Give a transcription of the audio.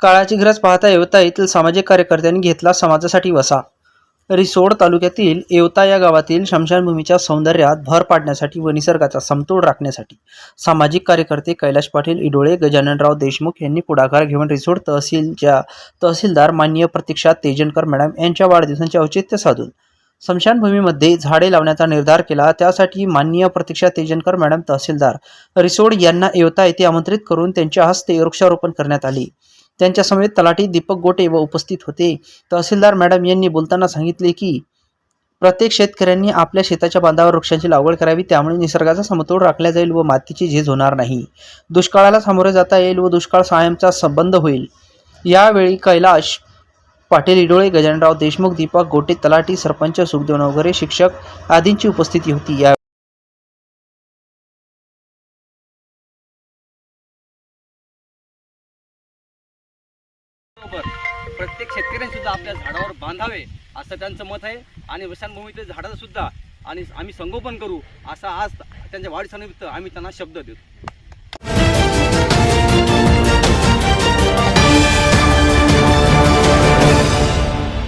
काळाची गरज पाहता येवता येथील सामाजिक कार्यकर्त्यांनी घेतला समाजासाठी वसा. रिसोड तालुक्यातील येवता या गावातील शमशानभूमीच्या सौंदर्यात भर पाडण्यासाठी व निसर्गाचा समतोल राखण्यासाठी सामाजिक कार्यकर्ते कैलाश पाटील इडोळे गजाननराव देशमुख यांनी पुढाकार घेऊन रिसोड तहसीलच्या तहसीलदार माननीय प्रतीक्षा तेजनकर मॅडम यांच्या वाढदिवसांचे औचित्य साधून स्मशानभूमीमध्ये झाडे लावण्याचा निर्धार केला. त्यासाठी माननीय प्रतीक्षा तेजनकर मॅडम तहसीलदार रिसोड यांना येवता येथे आमंत्रित करून त्यांच्या हस्ते वृक्षारोपण करण्यात आले. त्यांच्या समेत तलाठी दीपक गोटे व उपस्थित होते. तहसीलदार मॅडम यांनी बोलताना सांगितले की प्रत्येक शेतकऱ्यांनी आपल्या शेताच्या बांधावर वृक्षांची लागवड करावी त्यामुळे निसर्गाचा समतोल राखला जाईल व मातीची झीज होणार नाही. दुष्काळाला सामोरे जाता येईल व दुष्काळ सायमचा संबंध होईल. यावेळी कैलाश पाटील इडोळे गजानराव देशमुख दीपक गोटे तलाठी सरपंच सुखदेव नवघरे शिक्षक आदींची उपस्थिती होती. या बरोबर. प्रत्येक शेतकऱ्यांनी सुद्धा आपल्या झाडावर बांधावे असं त्यांचं मत आहे. आणि वसानभूमीतील झाडाचं सुद्धा आणि आम्ही संगोपन करू असा आज त्यांच्या वाढदिवसानिमित्त आम्ही त्यांना शब्द देतो.